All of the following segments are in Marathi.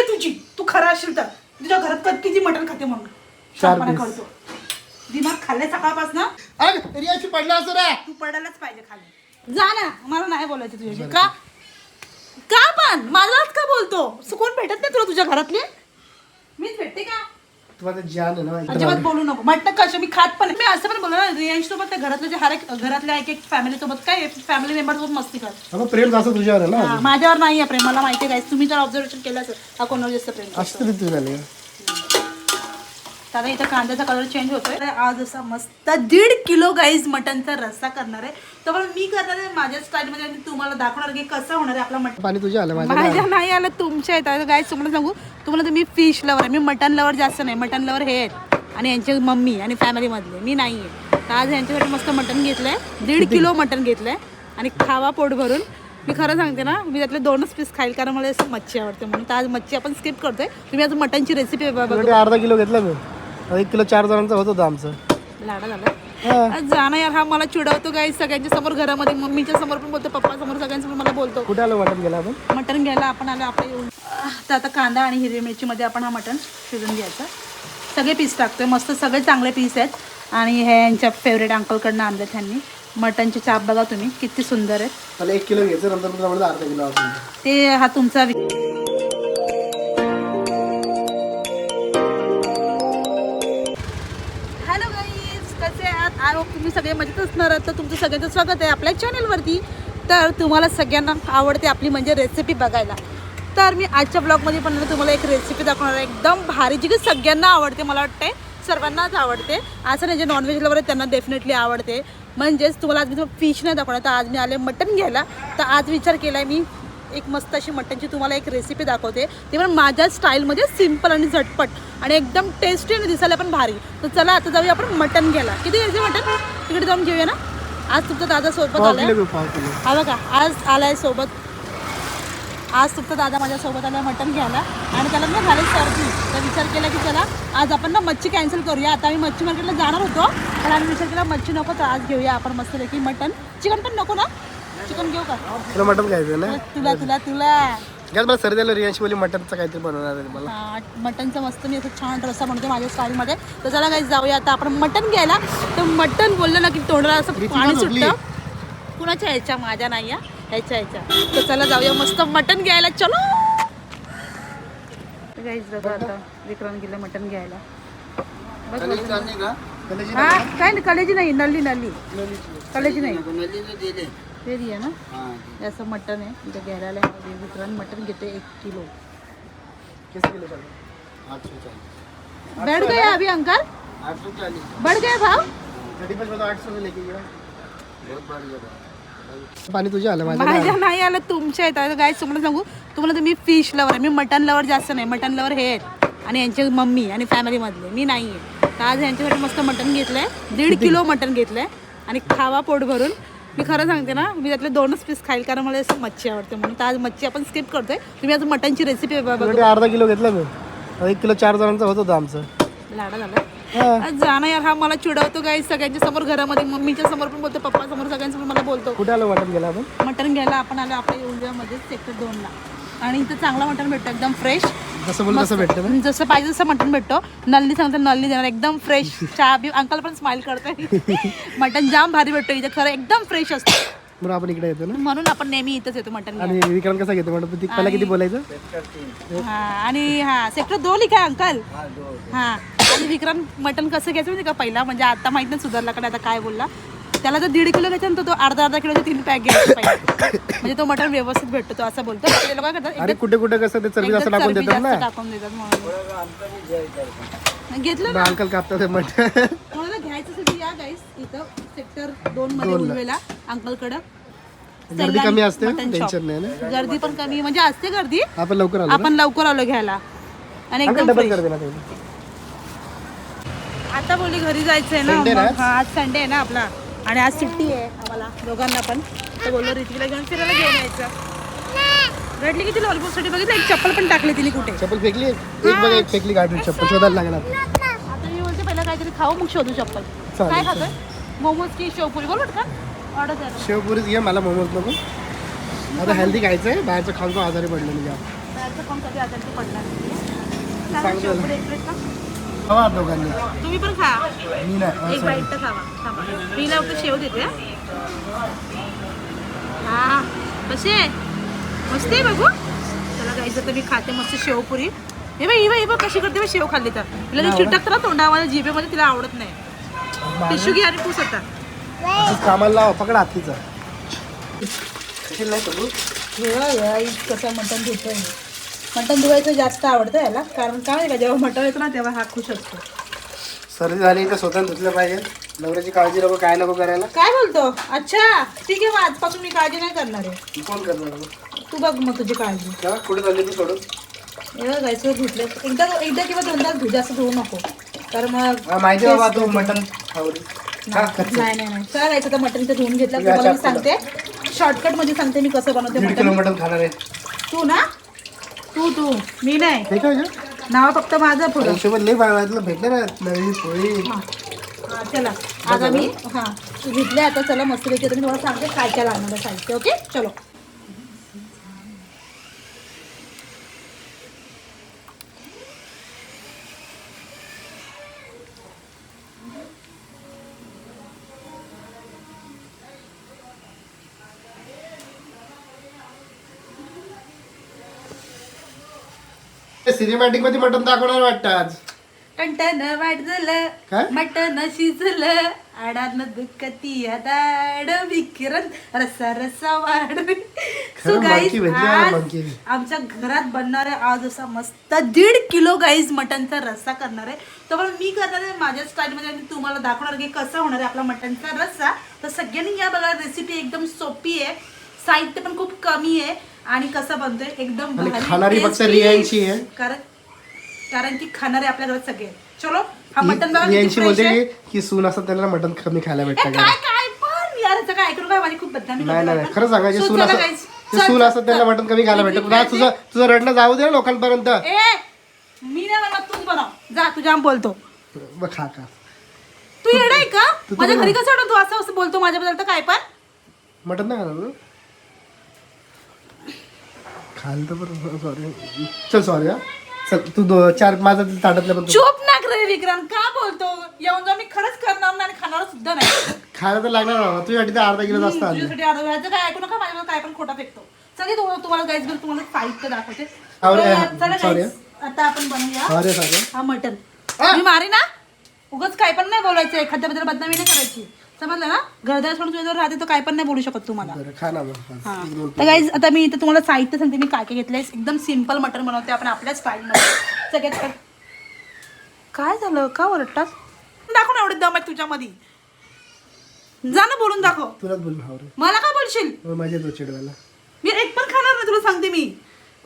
घे तुझी. तू खरा असेल तर. तुझ्या घरात कधी किती मटण खाते म्हणून? piece. करतो दिमाग खाल्ले सकाळपासून अरे रियाशी पडला असं रे. तू पडायलाच पाहिजे खाली. जा ना मला नाही बोलायचं तुझ्याशी का? का पण? मलाच का बोलतो? सुकून भेटत नाही तुला तुझ्या घरातले? मीच भेटते का? तुम्हाला जान आहे ना अजिबात एकदम बोलू नको. मटण कसं मी खात पण मी असं पण बोललो ना रियांश सोबत घरातले जे हर एक घरातल्या एक एक फॅमिली सोबत काय फॅमिली मेंबर सोबत मस्ती कर. अगं प्रेम जास्त तुझ्यावर आहे ना माझ्यावर नाही आहे प्रेम. मला माहिती आहे guys. तुम्ही जर ऑब्झर्वेशन केलं असेल हा कोणावर जास्त प्रेम करतो. असतं तुझं झालं दादा इथं कांद्याचा कलर चेंज होतोय. तर आज असा मस्त दीड किलो गाईज मटनचा रस्सा करणार आहे. तर पण मी करणार आहे माझ्या स्टाईलमध्ये आणि तुम्हाला दाखवणार की कसं होणार आहे आपला मटन पाणी तुझ्या आलं माझ्या माझ्या नाही आलं तुमच्या येतात गाईज तुम्हाला सांगू तुम्हाला तर मी फिश लवर आहे. मी मटन लवर जास्त नाही. मटन लवर हे आहेत. आणि यांचे मम्मी आणि फॅमिलीमधले मी नाही आहे. तर आज यांच्यासाठी मस्त मटन घेतलंय. दीड किलो मटन घेतलंय. आणि खावा पोट भरून. मी खरं सांगते ना मी त्यातले दोनच पीस खाईल कारण मला मच्छी आवडते म्हणून. तर आज मच्छी आपण स्किप करतोय. तुम्ही आज मटनची रेसिपी अर्धा किलो घेतला मी. एक किलो चार जणांचा होत होता आमचं. लाडा झाला. हा. आज जाणं यार हा मला चिडवतो गाई सगळ्यांच्या समोर घरामध्ये. मम्मीच्या समोर पण बोलतो पप्पा समोर सगळ्यांसमोर मला बोलतो. कुठे आलं वाटत गेला आपण? मटण घ्यायला आपण आलो आपल्या येऊन. तर आता कांदा आणि हिरवी मिरचीमध्ये आपण हा मटण शिजून घ्यायचा. सगळे पीस टाकतोय मस्त सगळे चांगले पीस आहेत. आणि हे यांच्या फेवरेट अंकलकडनं आणले त्यांनी मटणचे चाप बघा तुम्ही किती सुंदर आहेत. त्याला एक किलो घ्यायचं नंतर तुला म्हणलं अर्धा किलो असं ते हा तुमचा वि- कसे तुम्ही सगळे मजेत असणार तर तुमचं सगळ्यांचं स्वागत आहे आपल्या चॅनलवरती तर तुम्हाला सगळ्यांना आवडते आपली म्हणजे रेसिपी बघायला. तर मी आजच्या ब्लॉगमध्ये पण तुम्हाला एक रेसिपी दाखवणार आहे. एकदम भारी जी की सगळ्यांना आवडते मला वाटते सर्वांनाच आवडते. असं नाही जे नॉनव्हेज लवर त्यांना डेफिनेटली आवडते. म्हणजेच तुम्हाला आज मी फिश नाही दाखवणार तर आज मी आले मटन घ्यायला. तर आज विचार केला आहे मी एक मस्त अशी मटनची तुम्हाला एक रेसिपी दाखवते. ती पण माझ्या स्टाईलमध्ये सिंपल आणि झटपट आणि एकदम टेस्टी आणि दिसायला पण भारी. तर चला आता जाऊया आपण मटन घ्यायला. किती घ्यायचे मटन? तिकडे जाऊन घेऊया ना? आज तुमचा दादा सोबत आलाय. हा बघा आज आलाय सोबत. आज तुमचा दादा माझ्या सोबत आलाय मटन घ्यायला. आणि त्याला ना झाले सर्दी तर विचार केला की चला आज आपण ना मच्छी कॅन्सल करूया. आता आम्ही मच्छी मार्केटला जाणार होतो पण आम्ही विचार केला मच्छी नको तर आज घेऊया. आपण मस्तपैकी मटन. चिकन पण नको ना? चिकन घेऊ का? तुला मटन खायचं ना? तुला तुला तुला. काय मला सर्दी आलं रियांशी बोली मटनचं काहीतरी बनवणार आहे मला. हा, मटनचं मस्त मी असं छान रस्सा बनवते माझ्या स्टाईलमध्ये तर चला काही जाऊया आता आपण मटन घ्यायला. तर मटन बोललं ना की तोंडाला असं पाणी झोपली. सुटतं. कुणाच्या ह्याच्या? माझ्या नाही या ह्याच्या ह्याच्या. तर चला जाऊया मस्त मटन घ्यायला. चलो! गाईज बघा आता विक्रम गेलं मटन घ्यायला. बघ बघ. हा काय नाही कलेजी नाही नल्ली नल्ली. कलेजी नाही. ते दिया ना. हे असं मटन आहे. इथं घ्यायला आलंय. विक्रांत मटन घेते एक किलो. किती किलो पाहिजे बैठ गए अभी अंकल. बढ़ गए भाव थर्टी पाच मला आठ सौ लेके गेला पाणी तुझ्या आलं माझ्या माझ्या नाही आलं. तुमच्या येतात काय तुम्हाला सांगू तुम्हाला तर मी फिश लवर आहे. मी मटन लवर जास्त नाही. मटन लवर हे आहेत. आणि यांचे मम्मी आणि फॅमिलीमधले मी नाही आहे. तर आज यांच्यासाठी मस्त मटन घेतलंय. दीड किलो मटन घेतलंय. आणि खावा पोट भरून. मी खरं सांगते ना मी त्यातले दोनच पीस खाईल कारण मला असं मच्छी आवडते म्हणून. तर आज मच्छी आपण स्किप करतोय. तुम्ही आज मटनची रेसिपी बघा. अर्धा किलो घेतला मी. एक किलो चार जणांचा होत होता आमचं. लाडा झाला हा. जाणं यार हा मला चिडवतो गाई सगळ्यांच्या समोर घरामध्ये मम्मीच्या समोर पण बोलतो पप्पा समोर सगळ्यांसमोर मला बोलतो. कुठे आलं वाटत गेला आपण? मटण घ्यायला आपण आलो आपल्या उद्यामध्ये सेक्टर दोनला. आणि इथं चांगला मटण भेटतो एकदम फ्रेश जसं बोल तसं भेटतं ना जसं पाहिजे तसं मटण भेटतो. नल्ली सांगते नल्ली देणार एकदम फ्रेश चहा बी अंकल पण स्माइल करतोय. मटण जाम भारी भेटतो इथे खरं एकदम फ्रेश असतं. म्हणून आपण इकडे येतो ना? म्हणून आपण नेहमी इथंच येतो मटण घ्यायला. आणि विक्रम कसा घेतो म्हणतो? ती पहिला किती बोलायचं? हा आणि हा सेक्टर दोन लिखा अंकल? हा आणि विक्रांत मटण कसं घ्यायचं माहिती का? पहिला म्हणजे आता माहीत नाही सुधारला कडे आता काय बोलला. त्याला जर दीड किलो घ्यायचं ना तो अर्धा अर्धा किलोचे तीन पॅक घ्यायचे पाहिजे म्हणजे तो मटण व्यवस्थित भेटतो तो असं बोलतो. ते लोक करतात अरे कुठे कुठे कसं ते चरबी टाकून चरबी देतात जास्त ना? टाकून देतात म्हणून. घेतलं मग अंकल कापतात ते मटन कोणाला घ्यायचं असेल तर या गाईस इथं सेक्टर दोन मध्ये उलवेला अंकल कडं गर्दी कमी असते. टेन्शन नाही ना? गर्दी पण कमी म्हणजे असते गर्दी. आपण लवकर आलो आपण लवकर आलो घ्यायला. आणि अंकल एकदम डबल fresh. कर. आता बोलली घरी जायचंय ना. Sunday ना मग- हा, आज संडे आहे ना आपला. आणि आज सुट्टी आहे आम्हाला दोघांना पण. तर बोललो ऋतिकला घेऊन फिरायला घेऊन यायचं. रडली किती लॉलीपॉपसाठी बघितलं? एक चप्पल पण टाकली तिने कुठे? चप्पल फेकली? एक एक बघ एक फेकली गाडी चप्पल शोधायला लागला आता मी बोलते पहिला काहीतरी खाऊ मग शोधू चप्पल. काय खातोय? मोमोज की शेवपुरी? बोल का ऑर्डर द्या. शेवपुरीच घे मला मोमोज नको. आता हेल्दी खायचं आहे बाहेरचं खाऊन आजारी पडलो म्हणजे बाहेरचं पण कधी आजारी पडणार हवा दोघांनी तुम्ही पण खा. मी नाही एक. बाईट तर खावा. थांबा. मी लवकर शेव देते हा. कसे? मस्त आहे बघू. चला गाईच तर मी खाते मस्त शेवपुरी हे बघ ही बघ बघ कशी करते शेव खाल्ली तर. तिला नाही चिटकत ना तोंडामध्ये जिभेमध्ये तिला आवडत नाही. टिश्यू घे आणि पूस असंच कामाला लावा पकड हातीचा. कसं मटण धुतोय मटण धुवायचं जास्त आवडतं याला कारण काय का जेव्हा मटण येतं ना तेव्हा हा खुश असतो. सर्दी झाली तर स्वतः धुतलं पाहिजे. नवऱ्याची काळजी नको काय नको करायला. काय बोलतो? अच्छा ठीक आहे मग आजपासून मी काळजी नाही करणार आहे. तू कोण करणार मग? तू बघ मग तुझी काळजी. तेव्हा कुठे चालली तू सोडून? एवढं गायचं धुतलं. एकदा एकदा किंवा दोनदा धु जास्त धुवू नको. तर मग हा, माहिती आहे बाबा तू मटन हा कच्चं. नाही नाही नाही चला गायचं तर मटण इथं धुवून घेतलं तुम्हाला मी सांगते. शॉर्टकटमध्ये सांगते मी कसं बनवते दीड किलो मटण मटन खाणार आहे. तू ना? तू तू. मी नाही. नाव फक्त माझं पुढं. हिशोबात लई भेटले ना नवीन पोळी. हा. चला. आता मी हा. तू घेतले आता चला मस्तपैकी आता मी तुम्हाला सांगते काय काय लागणार आहे साहित्य ओके? चलो. सिनेमॅटिकमध्ये मटन दाखवणार वाटतं आज. टंटन वाटलं काय? मटन शिजलं आडान दुखती दाड विकिरण रसा रसा वाढ. सो खरं गाईज monkey भेटली मला आज monkey. आमच्या घरात बनणार आहे आज असा मस्त दीड किलो गाईज मटनचा रस्सा करणार आहे. तर पण मी करणार आहे माझ्या स्टाईलमध्ये आणि तुम्हाला दाखवणार की कसा होणार आहे आपला मटनचा रस्सा. तर सगळ्यांनी या बघा रेसिपी एकदम सोपी आहे. साहित्य पण खूप कमी आहे. आणि कसं बनतोय एकदम आणि भारी, खाणारी फक्त tasty. रियांशी आहे. कारण कारण की खाणारे आपल्या घरात सगळे आहेत. चलो हा मटन बघा किती रियांशी fresh बोलते आहे. की- की सून असतात त्याला मटन कमी खायला ए, भेटतं काय का काय पण यार याचं काय ऐकून काय माझी खूप बदनामी नाही नाही. खरं सांगायचे सून चला असतात guys. ते चल, सून असतात त्याला. मटन कमी खायला भेटतं. तुझं तुझं रडणं जाऊ दे ना लोकांपर्यंत ए मी नाही बनवत तूच बनव जा तुझ्या आम बोलतो बघ खा का तू येणार आहे का माझ्या. घरी कसं वाटत तू असं असं बोलतो माझ्याबद्दल तर काय पण मटन नाही खाणार ना खाल तर बरं सॉरी. चल सॉरी हा. चल तू दो चार माझं ताटातलं पण तू. चूप ना रे विक्रांत. का बोलतो? येऊन जाऊन मी खरंच करणार नाही आणि खाणार सुद्धा नाही. खायला तर लागणार ना तुझ्यासाठी तर अर्धा किलो जास्त तुझ्यासाठी अर्धा वेळाचं काय? ऐकू नका माझ्यावर काय पण खोटा फेकतो. चला तुम्हाला तुम्हाला गाईज बिल तुम्हाला साहित्य दाखवते. आवडे, तर, चला sorry, guys, आता आपण बनवूया सॉरी सॉरी. हा मटन! मी मारे ना उगाच काय पण नाही बोलायचं. एखाद्याबद्दल बदनामी नाही करायची. समजलं ना? घरदार सोडून तुझ्याजवळ राहते तर काय पण नाही बोलू शकत तुम्हाला बरं खा ना मग. हा. एक दोन तर गाईज आता मी इथं तुम्हाला साहित्य सांगते मी काय काय घेतलंय. एकदम सिंपल मटन बनवते आपण आपल्या स्टाईलमध्ये सगळ्यात पहि- काय झालं? का ओरडतात दाखव ना एवढे दम आहे तुझ्यामध्ये. जा ना बोलून दाखव. तुलाच बोल हा रे. मला का बोलशील? येतो चिडवायला. मी एक पण खाणार नाही तुला सांगते मी.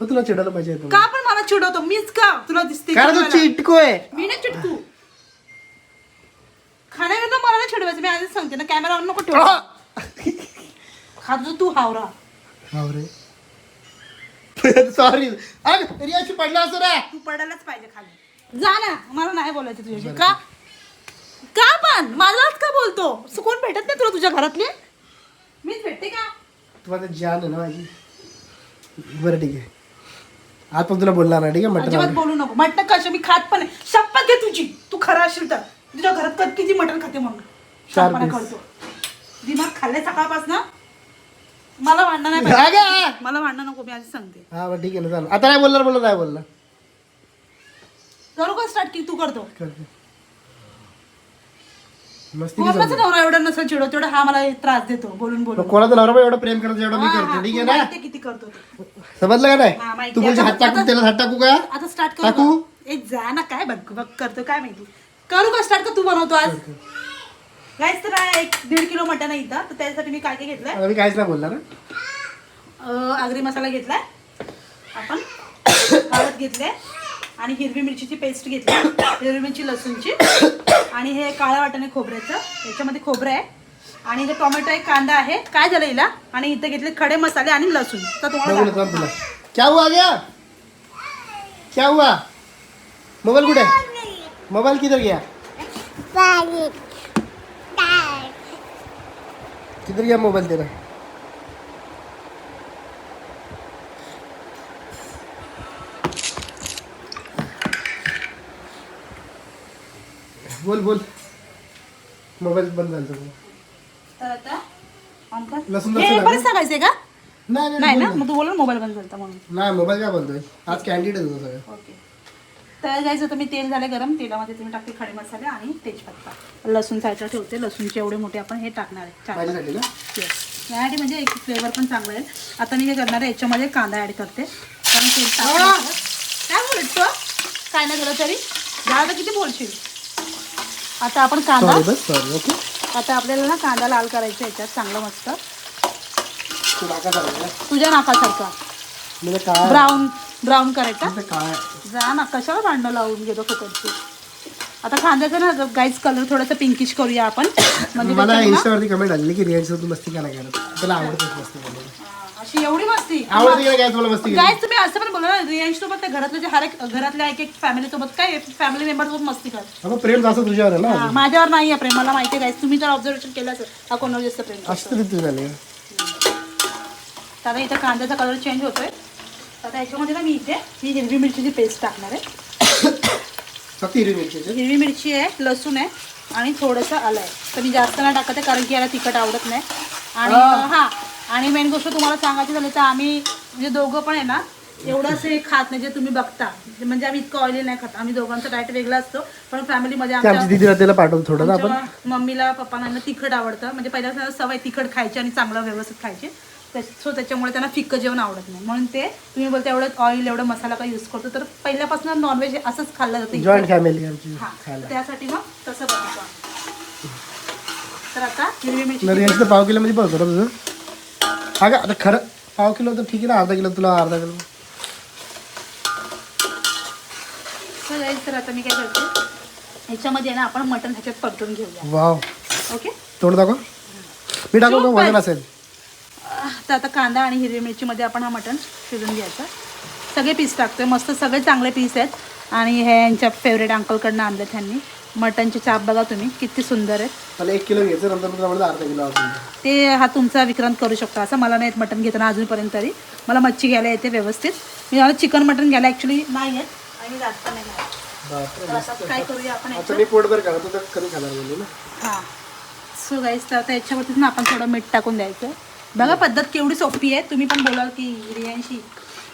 मग तुला चिडायला पाहिजे येतो का पण मला चिडवतो? मीच का? तुला दिसते तू? चिटकोय मी नाही चिटकू. खाण्यावर मला नाही चिडवायचं मी आधीच सांगते ना कॅमेरा नको ठेव. खातो तू हावरा. हा रे सॉरी अरे रियाशी पडला असं रे. तू पडायलाच पाहिजे खाली. जा ना मला नाही बोलायचं तुझ्याशी. का? का पण? मलाच का बोलतो? असं कोण भेटत नाही तुला तुझ्या घरातले? मीच भेटते का? तू माझं जान आहे ना माझी बरं ठीक आहे. आज पण तुला बोलणार नाही ठीक आहे अजिबात मटन बोलू नको. मटण कशा? मी खात पण शपथ घे तुझी. तू खरा असशील तर. तुझ्या घरात कधी किती मटण खाते मग चार शहाणपणा piece. करतो दिमाग खाल्ले सकाळपासून? मला भांडणं नाही पाहिजे. अगं! मला भांडणं नको मी आधी सांगते. हा बरं ठीक आहे ना चालेल. आता नाही बोलणार बोलला नाही बोलला करू का स्टार्ट की? तू करतो. करते. मस्ती कोणाचा नवरा एवढा नसेल चिडवतो तेवढा हा मला त्रास देतो. बोलून बोलून. कोणाचा नवरा पण एवढं प्रेम करतो एवढं मी हा, करतो ठीक तू आहे ना? माहिती किती करतो ते. समजलं का हा, नाही माहिती तू म्हणजे. हात टाकू त्याला हात टाकू का? आता स्टार्ट टाकू? करू का? ए जा ना काय बघ बघ करतो काय माहिती. करू का स्टार्ट का तू बनवतो आज? गाईस तर आहे एक दीड किलो मटण आहे इथं तर त्यासाठी मी काय काय घेतलंय? आता मी काहीच नाही बोलणार अं, आगरी मसाला घेतलाय. आपण हळद घेतले आणि हिरवी मिरचीची पेस्ट घेतली. हिरवी मिरची लसूणची. आणि हे काळ्या वाटाणे खोबऱ्याचं. याच्यामध्ये खोबरं आहे. आणि इथे टोमॅटो एक कांदा आहे. काय झालं हिला? आणि इथे घेतले खडे मसाले आणि लसूण. तर तुम्हाला तुला. क्या हुआ गया क्या हुआ? मोबाइल कुठे? मोबाइल किधर गया? किधर गया मोबाइल तेरा? बोल बोल। मोबाइल बंद कर। दो। लसूण बोल ना मग बंद करता म्हणून नाही मोबाईल बंद है? आज कैंडी होतो सगळं ओके तर जायचं तर मी तेल झाले गरम तेलामध्ये तुम्ही टाकते खडे मसाले आणि तेजपत्ता. लसूण साईडला ठेवते लसूणचे एवढे मोठे आपण हे टाकणार आहे. यासाठी म्हणजे एक फ्लेवर पण चांगला आहे आता मी हे करणार आहे याच्यामध्ये कांदा ऍड करते. कारण तेल टाकल्यानंतर- काय बोलतो काय नाही झालं तरी. तर किती बोलशील? आता आपण कांदा आता आपल्याला ना कांदा लाल करायचा याच्यात चांगलं मस्त. तुझ्या नाकासारखा. म्हणजे ब्राऊन ब्राऊन करायचा. काय? जा ना कशाला भांडणं लावून घेतो फुकटची? आता कांद्याचा ना गाईच कलर थोडासा पिंकिश करूया आपण. म्हणजे मला त्याच्यात ना- इंस्टावरती कमेंट आलेली की तू मस्ती का नाही करत आवडतच मस्ती करायला हा, अशी एवढी मस्ती. आवडते की नाही काय तुला मस्ती करायला? गाईज तुम्ही असं पण बोला रियांश सोबत त्या घरातले जे हर एक घरातल्या एक एक फॅमिली सोबत काय फॅमिली मेंबर सोबत मस्ती कर. अगं प्रेम जास्त तुझ्यावर आहे ना. हा, माझ्यावर नाही आहे प्रेम. मला माहिती आहे गाईज तुम्ही जर ऑब्झर्वेशन केलं असेल हा कोणावर जास्त प्रेम. असं तरी तर आता इथं कांद्याचा कलर चेंज होतोय. आता याच्यामध्ये ना मी इथे ही हिरवी मिरचीची पेस्ट टाकणार आहे फक्त हिरवी मिरची हिरवी मिरची आहे लसूण आहे आणि थोडंसं आलं. आहे तर मी जास्त नाही टाकत आहे कारण की याला तिखट आवडत नाही. आणि हां. आणि मेन गोष्ट तुम्हाला सांगायची झाली तर आम्ही म्हणजे दोघं पण आहे ना एवढं असं हे खात नाही जे तुम्ही बघता. म्हणजे आम्ही इतकं ऑइली नाही खात. आम्ही दोघांचा डाएट वेगळा असतो पण फॅमिलीमध्ये ते आमची आमच्या दिदीला त्याला पाठवतो थोडं ना आपण. आमच्या मम्मीला पप्पांना तिखट आवडतं. म्हणजे पहिल्या सवय तिखट खायची आणि चांगलं व्यवस्थित खायची. सो त्याच्यामुळे त्यांना फिक्कं जेवण आवडत नाही. म्हणून ते तुम्ही बोलता एवढं ऑइल एवढं मसाला का यूज करतो तर पहिल्यापासून नॉनव्हेज असंच खाल्लं जातं. जॉईंट फॅमिली आमची हा खायला. त्यासाठी मग तसं बनवतो आम्ही. तर आता हिरवी मिरची पाव किलो मध्ये बघतो तुझं? अगं आता खरं पाव किलो तर ठीक आहे ना अर्धा किलो तुला अर्धा किलो. तर आता मी काय करते? ह्याच्यामध्ये ना आपण मटण ह्याच्यात परतून घेऊया. वाव. ओके तोंड दाखव. मी टाकू का? वजन. असेल. तर आता कांदा आणि हिरवी मिरचीमध्ये आपण हा मटण शिजून घ्यायचा. सगळे पीस टाकतोय. मस्त सगळे चांगले पीस आहेत. आणि हे यांच्या फेवरेट अंकलकडनं आणलेत त्यांनी मटणचे चाप बघा तुम्ही किती सुंदर आहेत. मला एक किलो घ्यायचं नंतर अर्धा किलो ते हा तुमचा विक्रांत करू शकतो. असं मला नाही मटण घेताना अजूनपर्यंत तरी. मला मच्छी घ्यायला येते व्यवस्थित. मी मला चिकन मटण घ्यायला ॲक्च्युली नाही येत. आणि जास्त नाही काय करूया आपण हां. सो गाईस तर आता याच्यावरतीच ना आपण थोडं मीठ टाकून द्यायचं. बघा पद्धत केवढी सोपी आहे. तुम्ही पण बोलाल की रियांशी.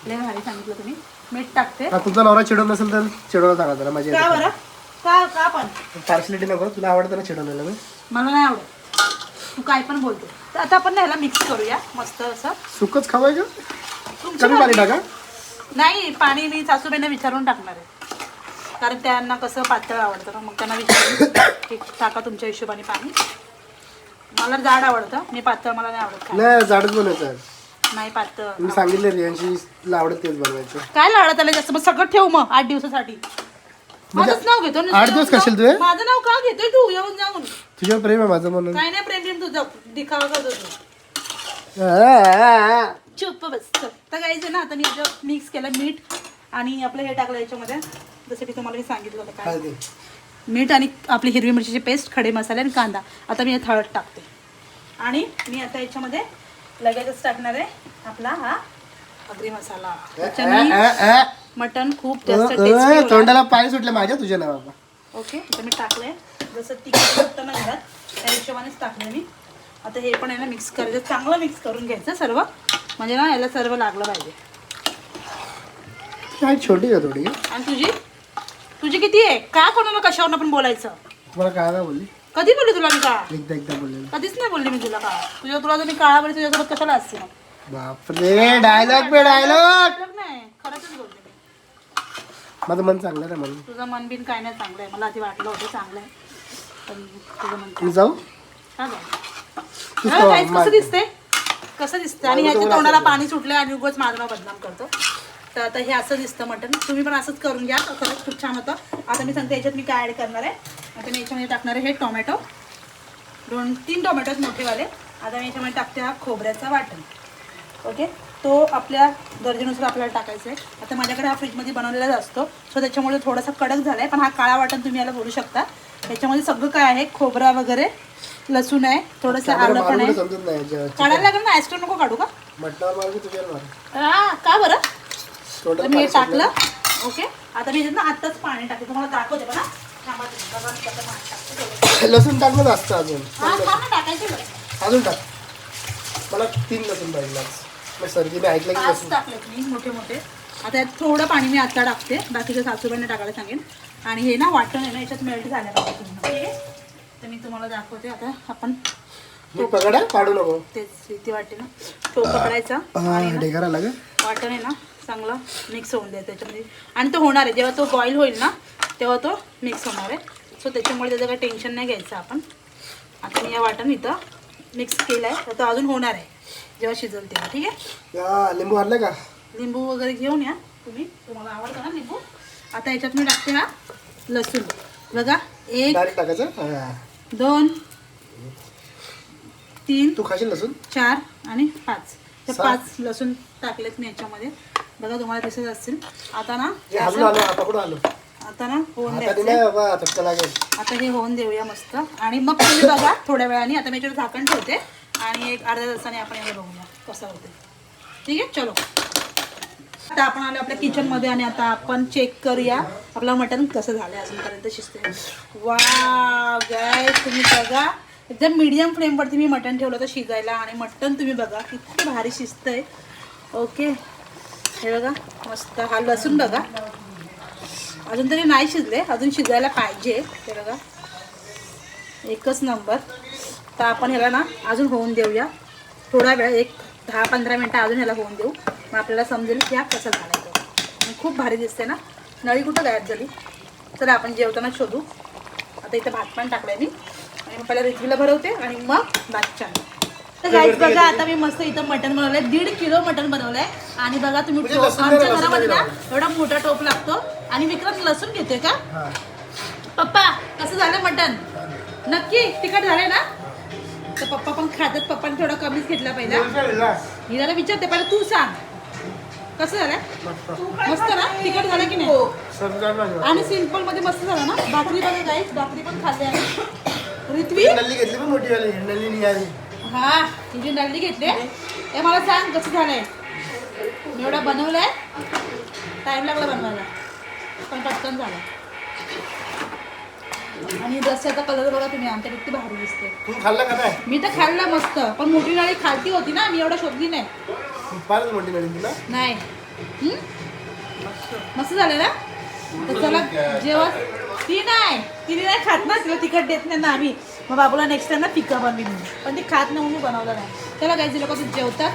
लय भारी सांगितलं तुम्ही. मीठ टाकते. हा, तुमचा नवरा चिडवत नसेल तर चिडवला सांगा त्याला माझी का बरं? का का पण? पार्सलिटी नको तुला आवडतं ना चिडवलेलं मी. मला नाही आवडत. तू काय पण बोलते. तर आता आपण ह्याला मिक्स करूया मस्त असं. सुकच खावाय का? तुमची कमी पाणी मर्जी. टाका. नाही पाणी मी सासूबाईंना विचारून टाकणार आहे. कारण त्यांना कसं पातळ आवडतं ना मग त्यांना विचारून की टाका तुमच्या हिशोबाने पाणी. मला जाड आवडतं. मी पातळ मला नाही आवडत खायला. नाही बनवायचं. नाही पातळ. मी सांगितलं रियांशी तुला आवडत तेच बनवायचं. काय लाडत आलं जास्त? मग सगळं ठेव मग आठ दिवसासाठी. माझंच नाव घेतो म्हणजे आठ दिवस येऊन करशील तू जाऊन. हे? माझं नाव का घेतोय तू? येऊन जाऊन. तुझ्यावर प्रेम आहे माझं म्हणून. काय नाही प्रेम प्रेम तुझं. दिखावा करतो तू. आ, चुप बस चुप. तर गाईचं ना आता मी मिक्स केलं मीठ आणि आपलं हे टाकलं याच्यामध्ये. जसं की तुम्हाला मी सांगितलं होतं काय? हळदी. मीठ आणि आपली हिरवी मिरचीची पेस्ट खडे मसाले आणि कांदा. आता मी हळद टाकते. आणि मी आता याच्यामध्ये लगेचच टाकणार आहे आपला हा अग्री मसाला. त्याच्याने. मटण खूप जास्त टेस्टी तोंडाला पाणी सुटलं माझ्या तुझ्या नावाला ओके आता मी टाकलंय. जसं तिखट लागतं ना घरात त्या हिशोबानेच टाकलं मी. आता हे पण ना मिक्स करायचं चांगलं मिक्स करून घ्यायचं सर्व. म्हणजे ना याला सर्व लागलं पाहिजे. छोटी का थोडी? आणि तुझी? तुझी किती आहे? का कोणाला कशावर पण बोलायचं. तुम्हाला काय काय बोलली? कधी बोलली तुला मी काळा एकदा एकदा बोललेलं. कधीच नाही बोलली मी तुला काळा तुझ्या तुला जर मी काळा बोलली तुझ्यासोबत कशाला असते बापरे डायलॉग पे डायलॉग नाही खरंच बोलते मी. माझं मन चांगलं आहे म्हणून. तुझं मन बिन काय नाही चांगलं आहे. मला आधी वाटलं होतं चांगलं आहे. पण तुझं मन मी जाऊ? का गं? तू हा, तो- guys, मा- कसं दिसते कसं दिसतं आणि ह्याच्या तोंडाला पाणी सुटलं आणि उगाच माझं नाव बदनाम करतो तर आता हे असं दिसतं मटण. तुम्ही पण असंच करून घ्या. खरंच खूप छान होतं. आता मी सांगते याच्यात मी काय ॲड करणार आहे. आता मी याच्यामध्ये टाकणार आहे हे टोमॅटो. दोन तीन टोमॅटोज मोठेवाले. आता मी याच्यामध्ये टाकते हा खोबऱ्याचा वाटण. ओके? तो आपल्या गरजेनुसार आपल्याला टाकायचा आहे. आता माझ्याकडे हा फ्रीजमध्ये बनवलेलाच असतो. सो त्याच्यामुळे थोडासा कडक झाला आहे पण हा काळा वाटण तुम्ही याला बोलू शकता. त्याच्यामध्ये सगळं काय आहे? खोबरा वगैरे लसूण आहे थोडंसं आलं पण आहे. काढायला लागेल ना? आईस्क्रीम नको काढू का? म्हटलं. हा, का बरं? तर मी. टाकलं. ओके. आता मी ना आत्ताच पाणी टाकते. तुम्हाला दाखवते. बघा. लसूण टाकलं असतं अजून. अजून टाक. मला तीन लसूण पाहिजे सर्दीने ऐकलं की लसूण. टाकलेत मी मोठे मोठे. आता यात थोडं पाणी मी आता टाकते. बाकीच्या सासूबाईंना टाकायला सांगेन. आणि हे ना वाटण आहे ना याच्यात मेल्ट झालं पाहिजे तर मी तुम्हाला दाखवते आता. आपण पकडा पाडू नको. तेच भीती वाटते ना. तो पकडायचा. वाटण आहे ना. चांगलं मिक्स होऊन द्यायचं त्याच्यामध्ये. आणि तो होणार आहे. जेव्हा तो बॉईल होईल ना तेव्हा तो मिक्स होणार आहे. सो त्याच्यामुळे त्याचं काही टेन्शन नाही घ्यायचं आपण. आता मी या वाटण इथं मिक्स केलं आहे तर तो अजून होणार आहे. जेव्हा शिजल तेव्हा. ठीक आहे? या लिंबू आणलं का? लिंबू वगैरे घेऊन या तुम्ही. तुम्हाला आवडतं ना लिंबू? आता याच्यात मी टाकते हा लसूण. बघा एक टाकायचं. दोन तीन तू खाशील लसूण? चार आणि पाच. पाच लसूण टाकलेत मी याच्यामध्ये. बघा तुम्हाला दिसत असतील. आता ना हे आलो आता कुठं आलो? आता ना होऊन द्यायचं. आता हे होऊन देऊया मस्त. आणि मग तुम्ही बघा थोड्या वेळाने आता मी याच्यावर झाकण ठेवते. आणि एक अर्ध्या तासाने आपण याला बघूया कसं होते ठीक आहे? चलो. आता आपण आलो आपल्या किचनमध्ये आणि आता आपण चेक करूया आपलं मटण कसं झालं अजूनपर्यंत शिजते वा गाय तुम्ही बघा. एकदम मीडियम फ्लेमवरती मी मटण ठेवलं होतं शिजायला. आणि मटण तुम्ही बघा किती भारी शिजतंय. ओके हे बघा मस्त हा लसूण बघा. अजून तरी नाही शिजले अजून शिजायला पाहिजे. हे बघा एकच नंबर. तर आपण ह्याला ना अजून होऊन देऊया. थोडा वेळ एक दहा पंधरा मिनटं अजून ह्याला होऊन देऊ. मग आपल्याला समजेल की हा कसा झाला तो. खूप भारी दिसते ना. नळी कुठं गायब झाली? तर आपण जेवताना शोधू. आता इथं भात पण टाकलाय मी. आणि मग पहिला रिथवीला भरवते आणि मग बाकीच्या तर बघा आता मी मस्त इथं मटण बनवलंय. दीड किलो मटण बनवलंय. आणि बघा तुम्ही म्हणजे टोप आमच्या घरामध्ये ना एवढा मोठा टोप लागतो. आणि विक्रम लसूण घेतोय का? पप्पा कसं झालं मटण? नक्की तिखट झालंय ना? तर पप्पा पण खातात. पप्पाने थोडा कमीच घेतला पहिला. हिराला विचारते पहिला तू सांग. कसं झालं? मस्त ना? तिखट झालं की नाही? आणि सिंपलमध्ये मस्त झालं ना? भाकरी बघा गाईच भाकरी पण खाल्ली आहे. रित्वी घेतली पण मोठी निघाली हा तुझी नळली घेतली? हे मला सांग कसं झालंय? एवढा बनवलंय टाइम लागला बनवायला. पण पटकन झाला. आणि रस्त्याचा कलर बघा तुम्ही आमच्या किती भारी दिसते. तू खाल्लं का नाही? मी तर खाल्लं मस्त पण मोठी नळी खालती होती ना मी एवढं शोधली नाही. फारच मोठी नळी तुला? नाही? मस्त झालं ना? तर चला जेव्हा ती नाही तिने नाही खात ना तिला तिखट देत नाही ना आम्ही. मग बाबूला नेक्स्ट टाइम ना पिका बनवी म्हणून. पण ते खात नाही म्हणून मी बनवलं नाही. चला काय लोक जेवतात